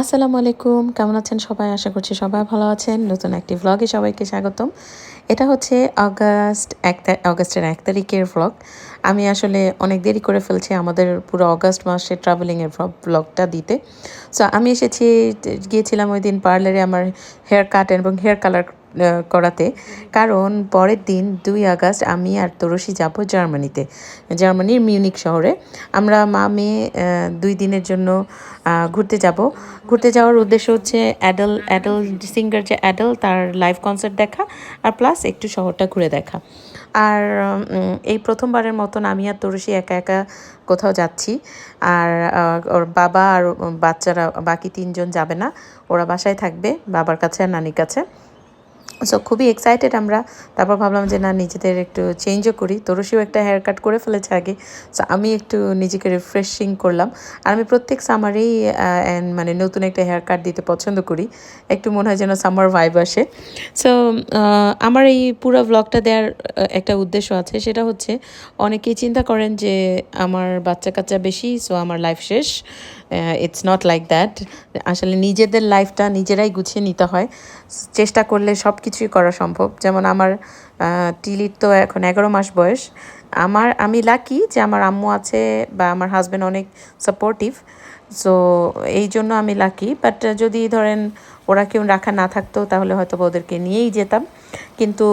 আসসালামু আলাইকুম। কেমন আছেন সবাই? আশা করছি সবাই ভালো আছেন। নতুন একটি ভ্লগে সবাইকে স্বাগতম। এটা হচ্ছে অগাস্ট এক অগাস্টের এক তারিখের ভ্লগ আমি আসলে অনেক দেরি করে ফেলছি আমাদের পুরো অগাস্ট মাসে ট্রাভেলিংয়ের ভ্লগটা দিতে। সো আমি এসেছি, গিয়েছিলাম ওই দিন পার্লারে আমার হেয়ার কাট এবং হেয়ার কালার করাতে। কারণ পরের দিন দুই আগস্ট আমি আর তরসি যাব জার্মানিতে, জার্মানির মিউনিক শহরে। আমরা মা, মেয়ে দুই দিনের জন্য ঘুরতে যাব। ঘুরতে যাওয়ার উদ্দেশ্য হচ্ছে অ্যাডাল অ্যাডাল সিঙ্গার যে অ্যাডাল, তার লাইভ কনসার্ট দেখা আর প্লাস একটু শহরটা ঘুরে দেখা। আর এই প্রথমবারের মতন আমি আর তরুষি একা একা কোথাও যাচ্ছি। আর ওর বাবা আর বাচ্চারা, বাকি তিনজন যাবে না। ওরা বাসায় থাকবে, বাবার কাছে আর নানির কাছে। সো খুবই এক্সাইটেড আমরা। তারপর ভাবলাম যে, না, নিজেদের একটু চেঞ্জও করি। তরুষিও একটা হেয়ার কাট করে ফেলেছে আগে। সো আমি একটু নিজেকে রিফ্রেশিং করলাম। আর আমি প্রত্যেক সামারেই মানে নতুন একটা হেয়ার কাট দিতে পছন্দ করি। একটু মনে হয় যেন সামার ভাইব আসে। সো আমার এই পুরো ব্লগটা দেওয়ার একটা উদ্দেশ্য আছে। সেটা হচ্ছে, অনেকেই চিন্তা করেন যে, আমার বাচ্চা কাচ্চা বেশি সো আমার লাইফ শেষ। ইটস নট লাইক দ্যাট আসলে নিজেদের লাইফটা নিজেরাই গুছিয়ে নিতে হয়। চেষ্টা করলে সব কিছুই করা সম্ভব। যেমন আমার টিলির তো এখন এগারো মাস বয়স। আমার, আমি লাকি যে আমার আম্মু আছে বা আমার হাজব্যান্ড অনেক সাপোর্টিভ সো এই জন্য আমি লাকি বাট যদি ধরেন ওরা কেউ রাখা না থাকতো, তাহলে হয়তো ওদেরকে নিয়েই যেতাম। কিন্তু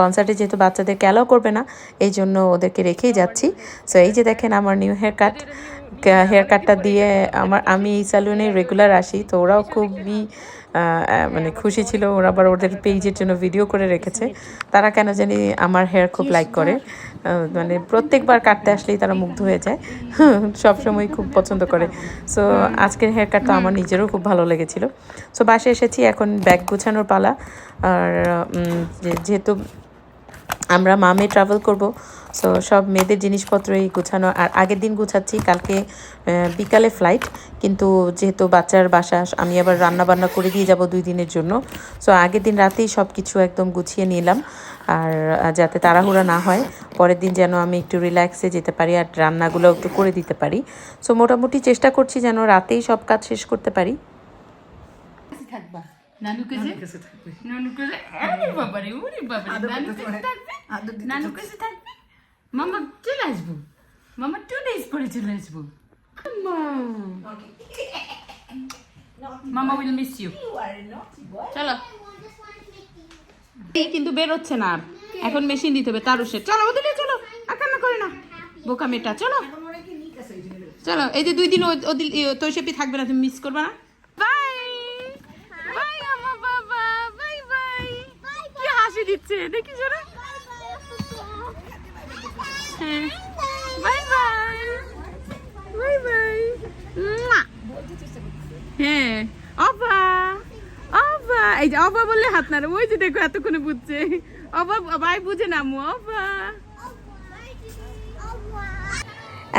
কনসার্টে যেহেতু বাচ্চাদেরকে অ্যালাউ করবে না, এই জন্য ওদেরকে রেখেই যাচ্ছি। সো এই যে দেখেন আমার নিউ হেয়ার কাট হেয়ার কাটটা দিয়ে আমার, আমি এই স্যালুনে রেগুলার আসি, তো ওরাও খুবই মানে খুশি ছিল। ওরা আবার ওদের পেজের জন্য ভিডিও করে রেখেছে। তারা কেন জানি আমার হেয়ার খুব লাইক করে। মানে প্রত্যেকবার কাটতে আসলেই তারা মুগ্ধ হয়ে যায়। সব সময় খুব পছন্দ করে। সো আজকের হেয়ার কাটটা আমার নিজেরও খুব ভালো লেগেছিল। সো বাসে এসেছি, এখন ব্যাগ গোছানোর পালা। আর যেহেতু আমরা মামে ট্রাভেল করব সো সব মেয়েদের জিনিসপত্রই গুছানো। আর আগের দিন গুছাচ্ছি কালকে বিকালে ফ্লাইট কিন্তু যেহেতু বাচ্চার বাসা আমি আবার রান্না বান্না করে দিয়ে যাব দুই দিনের জন্য। সো আগের দিন রাতেই সব কিছু একদম গুছিয়ে নিলাম। আর যাতে তাড়াহুড়া না হয় পরের দিন যেন আমি একটু রিল্যাক্সে যেতে পারি আর রান্নাগুলো একটু করে দিতে পারি। সো মোটামুটি চেষ্টা করছি যেন রাতেই সব কাজ শেষ করতে পারি। থাকবা নানু কাছে নানু কাছে আরে বাবারে ওরে বাবারে নানু কাছে থাকবে? নানু কাছে থাকবে? মামা চলে আসব। মামা টু ডেজ পরে চলে আসব। মামা উইল মিস ইউ চলো। এই কিন্তু বেরোচ্ছে না আর। এখন মেশিন দিতে হবে তার সে চলো ওদের চলো। আর কান্না করে না। বোকা মেয়েটা চলো। চলো এই যে দুই দিন তৈশপি থাকবে না তুমি মিস করবে না। বাই বাই বাবা। বাই বাই কি হাসি দিচ্ছে দেখি জোরে হ্যাঁ বাই বাই বাই বাই হ্যাঁ অবা অবা এই যে অবা বললে হাত নাড়ে, ওই যে দেখো এতক্ষণে বুঝছে। অবা বাই বুঝে নামু অবা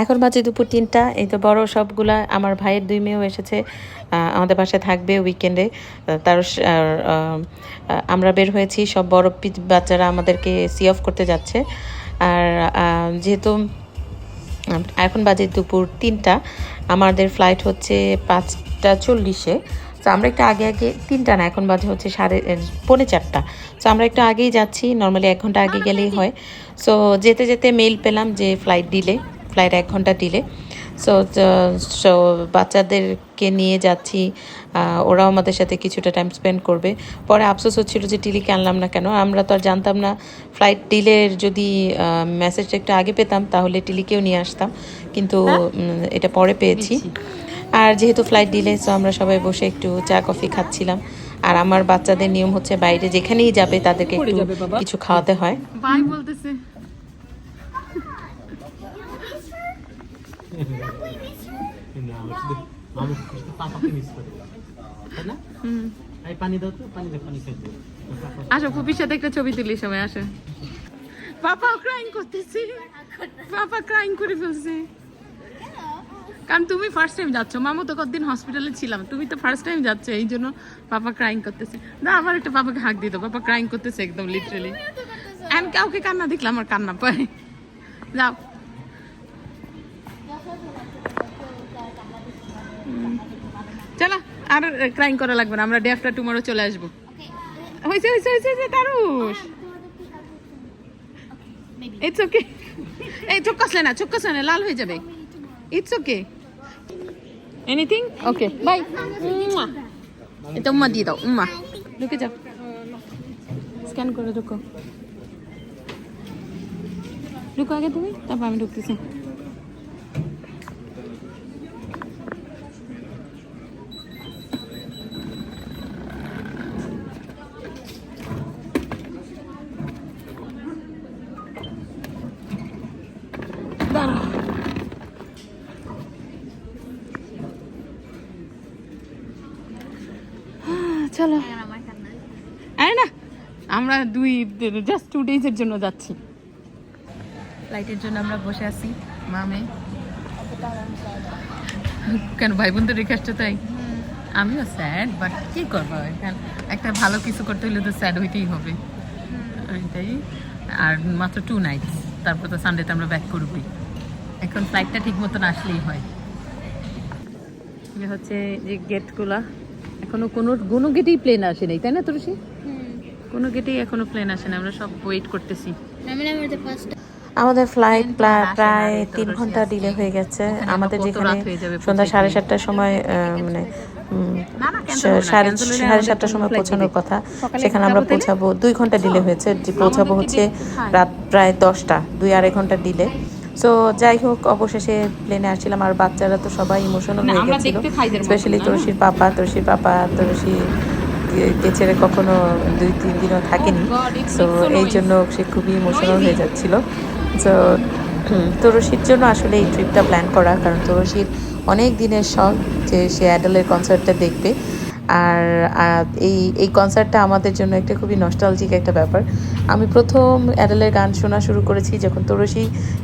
এখন বাজে দুপুর তিনটা, এই তো বড় সবগুলা, আমার ভাইয়ের দুই মেয়েও এসেছে আমাদের বাসায় থাকবে উইকেন্ডে তার আমরা বের হয়েছি, সব বড় বাচ্চারা আমাদেরকে সি অফ করতে যাচ্ছে। আর যেহেতু এখন বাজে দুপুর তিনটা, আমাদের ফ্লাইট হচ্ছে পাঁচটা চল্লিশে, তো আমরা একটু আগে আগে, তিনটা না, এখন বাজে হচ্ছে সাড়ে পৌনে চারটা। তো আমরা একটু আগেই যাচ্ছি নর্মালি এক ঘণ্টা আগে গেলেই হয়। সো যেতে যেতে মেল পেলাম যে ফ্লাইট ডিলে ফ্লাইট এক ঘণ্টা ডিলে সো সো বাচ্চাদেরকে নিয়ে যাচ্ছি ওরাও আমাদের সাথে কিছুটা টাইম স্পেন্ড করবে। পরে আফসোস হচ্ছিল যে টিলিকে আনলাম না কেন? আমরা তো আর জানতাম না। ফ্লাইট ডিলের যদি মেসেজটা একটু আগে পেতাম তাহলে টিলিকেও নিয়ে আসতাম। কিন্তু এটা পরে পেয়েছি। আর যেহেতু ফ্লাইট ডিলে সো আমরা সবাই বসে একটু চা কফি খাচ্ছিলাম। আর আমার বাচ্চাদের নিয়ম হচ্ছে বাইরে যেখানেই যাবে তাদেরকে একটু কিছু খাওয়াতে হয়। বাই বলতেছে। শুধু মানুষ শুধু পাপাকে মিস করে তাই না? এই পানি দাও তো পানি দাও। পানি খেতে আসো ফুপির সাথে একটা ছবি তুলি সময় আসো। পাপা ক্রাইং করতেছে। পাপা ক্রাইং করে ফেলছে। কারণ তুমি ফার্স্ট টাইম যাচ্ছ। মামু তো কতদিন হসপিটালে ছিলাম। তুমি তো ফার্স্ট টাইম যাচ্ছ এই জন্য পাপা ক্রাইং করতেছে। না আবার একটা পাপাকে হাক দিত পাপা ক্রাইং করতেছে একদম লিটারালি আমি কাউকে কান্না দেখলাম আমার কান্না পায়। যাও। আর ক্রাইং করা লাগবে না, আমরা ডে আফটার টুমরো চলে আসব। হয়েছে হয়েছে হয়েছে হয়েছে, তারুষ। ইটস ওকে এই, চোখ কষলে না, চোখ কষলে না, লাল হয়ে যাবে। It's okay anything okay bye এটা উম্মা দিয়ে দাও, উম্মা। ঢুকে যাও। স্ক্যান করে ঢুকো। ঢুকো আগে তুমি, তারপর আমি ঢুকতেছি। আরে না আমরা দুই জাস্ট টু ডেজের জন্য যাচ্ছি। লাইটের জন্য আমরা বসে আছি মামে কেন ভাই বোন তো রেখে আসছো তাই? আমিও স্যাড বাট কি করব? এখন একটা ভালো কিছু করতে হলে তো স্যাড হইতেই হবে। ওইটাই। আর মাত্র টু নাইটস তারপর তো সানডেতে আমরা ব্যাক করবই। এখন ফ্লাইটটা ঠিক মতন আসলেই হয়। হচ্ছে যে গেটগুলা এখনও কোনো কোনো গেটেই প্লেন আসে নাই তাই না তুলসী? কোনো গেটেই এখনও প্লেন আসে না আমরা সব ওয়েট করতেছি। আমাদের ফ্লাইট প্রায় তিন ঘণ্টা ডিলে হয়ে গেছে। আমাদের যেখানে সন্ধ্যা সাড়ে সাতটার সময় মানে সাড়ে সাড়ে সাতটার সময় পৌঁছানোর কথা। সেখানে আমরা পৌঁছাবো দুই ঘণ্টা ডিলে হয়েছে। পৌঁছাবো হচ্ছে রাত প্রায় দশটা দুই আড়াই ঘণ্টা ডিলে সো যাই হোক অবশেষে প্লেনে আসছিলাম। আর বাচ্চারা তো সবাই ইমোশনাল হয়ে আমরা গেছিল। স্পেশালি? তুলসীর পাপা তুলসীর পাপা তুলসী ছেড়ে কখনো দুই তিন দিনও থাকেনি। তো সো এই জন্য সে খুবই ইমোশনাল হয়ে যাচ্ছিল। সো তুরসীর জন্য আসলে এই ট্রিপটা প্ল্যান করা কারণ তুরসীর অনেক দিনের শখ যে সে অ্যাডেলের কনসার্টটা দেখবে। আর এই এই কনসার্টটা আমাদের জন্য একটা খুবই নস্টালজিক একটা ব্যাপার। আমি প্রথম অ্যাডেলের গান শোনা শুরু করেছি যখন তুরসী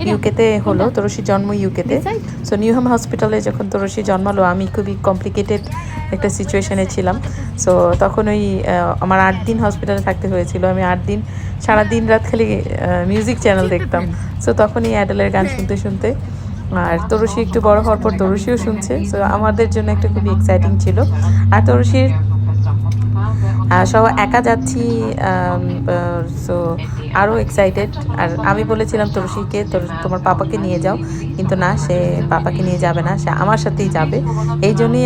ইউকেতে হলো তুরসী জন্ম ইউকেতে সো নিউহাম হসপিটালে যখন তুরসী জন্মালো আমি খুবই কমপ্লিকেটেড একটা সিচুয়েশানে ছিলাম। সো তখন ওই আমার আট দিন হসপিটালে থাকতে হয়েছিল। আমি আট দিন সারা দিন রাত খালি মিউজিক চ্যানেল দেখতাম। সো তখন এই অ্যাডেলের গান শুনতে শুনতে আর তরুষি একটু বড় হওয়ার পর তরুষিও শুনছে। সো আমাদের জন্য একটা খুবই এক্সাইটিং ছিল। আর তরুষির সব একা যাচ্ছি সো আরও এক্সাইটেড আর আমি বলেছিলাম তুলসীকে তোর, তোমার পাপাকে নিয়ে যাও। কিন্তু না, সে পাপাকে নিয়ে যাবে না, সে আমার সাথেই যাবে। এই জন্যই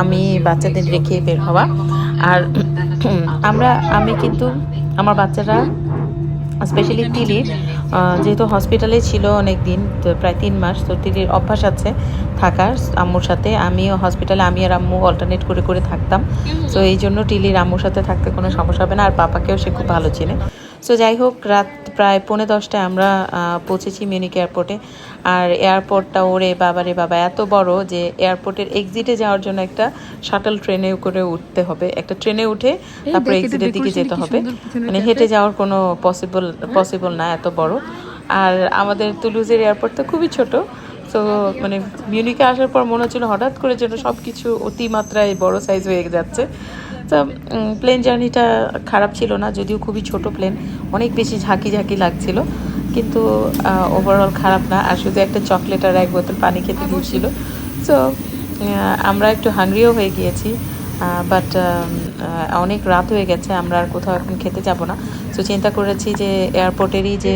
আমি বাচ্চাদের রেখে বের হওয়া। আর আমরা, আমি কিন্তু, আমার বাচ্চারা স্পেশালি তিলির যেহেতু হসপিটালে ছিল অনেক দিন তো প্রায় তিন মাস তো তিলির অভ্যাস আছে থাকার আম্মুর সাথে। আমিও হসপিটালে আমি আর আম্মু অল্টারনেট করে করে থাকতাম। তো এই জন্য টিলির আম্মুর সাথে থাকতে কোনো সমস্যা হবে না আর পাপাকেও সে খুব ভালো চেনে। সো যাই হোক রাত প্রায় পৌনে দশটায় আমরা পৌঁছেছি মিউনিক এয়ারপোর্টে। আর এয়ারপোর্টটা ওরে বাবারে বাবা এত বড় যে এয়ারপোর্টের এক্সিটে যাওয়ার জন্য একটা শাটল ট্রেনে করে উঠতে হবে। একটা ট্রেনে উঠে তারপরে এক্সিটের দিকে যেতে হবে। মানে হেঁটে যাওয়ার কোনো পসিবল পসিবল না এত বড়। আর আমাদের তুলুজের এয়ারপোর্ট তো খুবই ছোট। তো মানে মিউনিকে আসার পর মনে হচ্ছিল হঠাৎ করে যেন সব কিছু অতিমাত্রায় বড় সাইজ হয়ে যাচ্ছে। তো প্লেন জার্নিটা খারাপ ছিল না, যদিও খুবই ছোট প্লেন অনেক বেশি ঝাঁকি ঝাঁকি লাগছিল, কিন্তু ওভারঅল খারাপ না, আর শুধু একটা চকলেট আর এক বোতল পানি খেতে দিয়েছিল সো আমরা একটু হাংরিও হয়ে গিয়েছি বাট অনেক রাত হয়ে গেছে, আমরা আর কোথাও এখন খেতে যাব না। সো চিন্তা করেছি যে এয়ারপোর্টেরই যে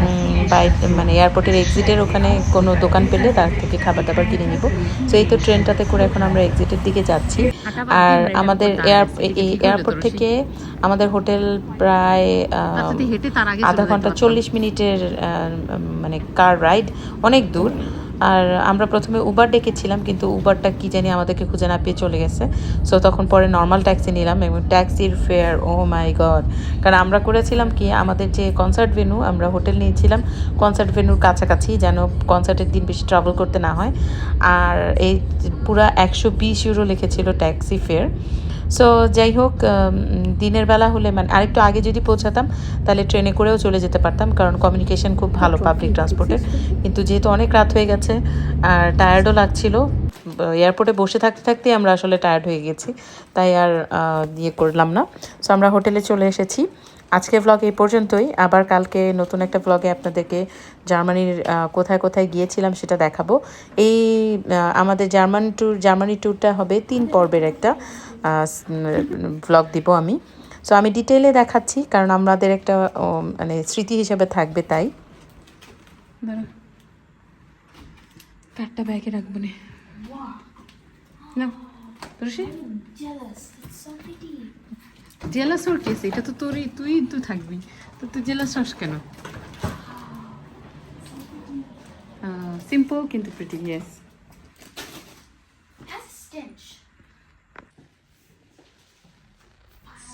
উম, বাই মানে এয়ারপোর্টের এক্সিটের ওখানে কোনো দোকান পেলে তার থেকে খাবার দাবার কিনে নিব। সো এই তো ট্রেনটাতে করে এখন আমরা এক্সিটের দিকে যাচ্ছি। আর আমাদের এয়ার এই এয়ারপোর্ট থেকে আমাদের হোটেল প্রায় আধা ঘণ্টা চল্লিশ মিনিটের মানে কার রাইড অনেক দূর। আর আমরা প্রথমে উবার ডেকেছিলাম, কিন্তু উবারটা কি জানি আমাদেরকে খুঁজে না পেয়ে চলে গেছে। সো তখন পরে নর্মাল ট্যাক্সি নিলাম এবং ট্যাক্সির ফেয়ার ও মাই গড কারণ আমরা করেছিলাম কি, আমাদের যে কনসার্ট ভেন্যু আমরা হোটেল নিয়েছিলাম। কনসার্ট ভেন্যুর কাছাকাছি যেন কনসার্টের দিন বেশি ট্রাভেল করতে না হয়। আর এই পুরা একশো বিশ ইউরো লিখেছিল ট্যাক্সি ফেয়ার সো যাই হোক দিনের বেলা হলে মানে আরেকটু আগে যদি পৌঁছাতাম তাহলে ট্রেনে করেও চলে যেতে পারতাম কারণ কমিউনিকেশন খুব ভালো পাবলিক ট্রান্সপোর্টের কিন্তু যেহেতু অনেক রাত হয়ে গেছে আর টায়ার্ডও লাগছিল এয়ারপোর্টে বসে থাকতে থাকতেই আমরা আসলে টায়ার্ড হয়ে গেছি তাই আর ইয়ে করলাম না। সো আমরা হোটেলে চলে এসেছি। আজকে ভ্লগ এই পর্যন্তই। আবার কালকে নতুন একটা ভ্লগে আপনাদেরকে জার্মানির কোথায় কোথায় গিয়েছিলাম সেটা দেখাবো। এই আমাদের জার্মান ট্যুর জার্মানি ট্যুরটা হবে তিন পর্বের একটা। ভ্লগ দিব আমি। সো আমি ডিটেলে দেখাচ্ছি, কারণ আমাদের একটা মানে স্মৃতি হিসেবে থাকবে তাই। ব্যাগে রাখব না. জেলাস কেস এটা তো তুই তো থাকবি। তো তুই জেলাস কেন? কিন্তু ইয়েস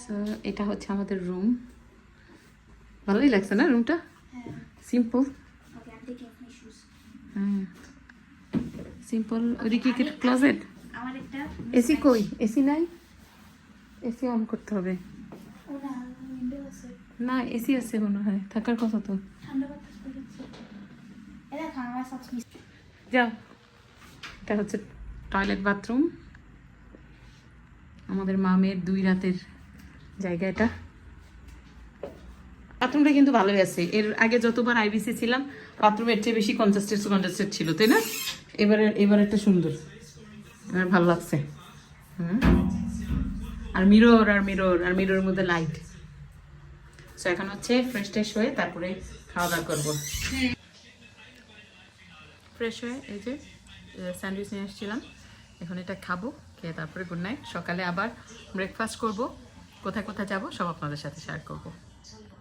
সো এটা হচ্ছে আমাদের রুম ভালোই লাগছে না রুমটা সিম্পল সিম্পল ওদিকে কি ক্লোজেট এসি কই? এসি নাই? এসি অন করতে হবে। না এসি আছে মনে হয়। থাকার কথা তো। যাও। এটা হচ্ছে টয়লেট বাথরুম আমাদের মামের দুই রাতের জায়গা এটা। বাথরুমটা কিন্তু ভালোই আছে। এর আগে যতবার আইবিসি ছিলাম, বাথরুমের চেয়ে বেশি কনজাস্টেড কনজাস্টেড ছিল, তাই না? এবারে, এবার একটা সুন্দর। এবার ভালো লাগছে। হুম। আর মিরর আর মিরর আর মিরর মধ্যে লাইট সো এখন হচ্ছে ফ্রেশ ট্রেশ হয়ে তারপরে খাওয়া দাওয়া করব। ফ্রেশ হয়ে এই যে স্যান্ডউইচ নিয়ে এসেছিলাম এখন এটা খাব, খেয়ে তারপরে গুড নাইট সকালে আবার ব্রেকফাস্ট করব। কোথায় কোথায় যাব সব আপনাদের সাথে শেয়ার করব।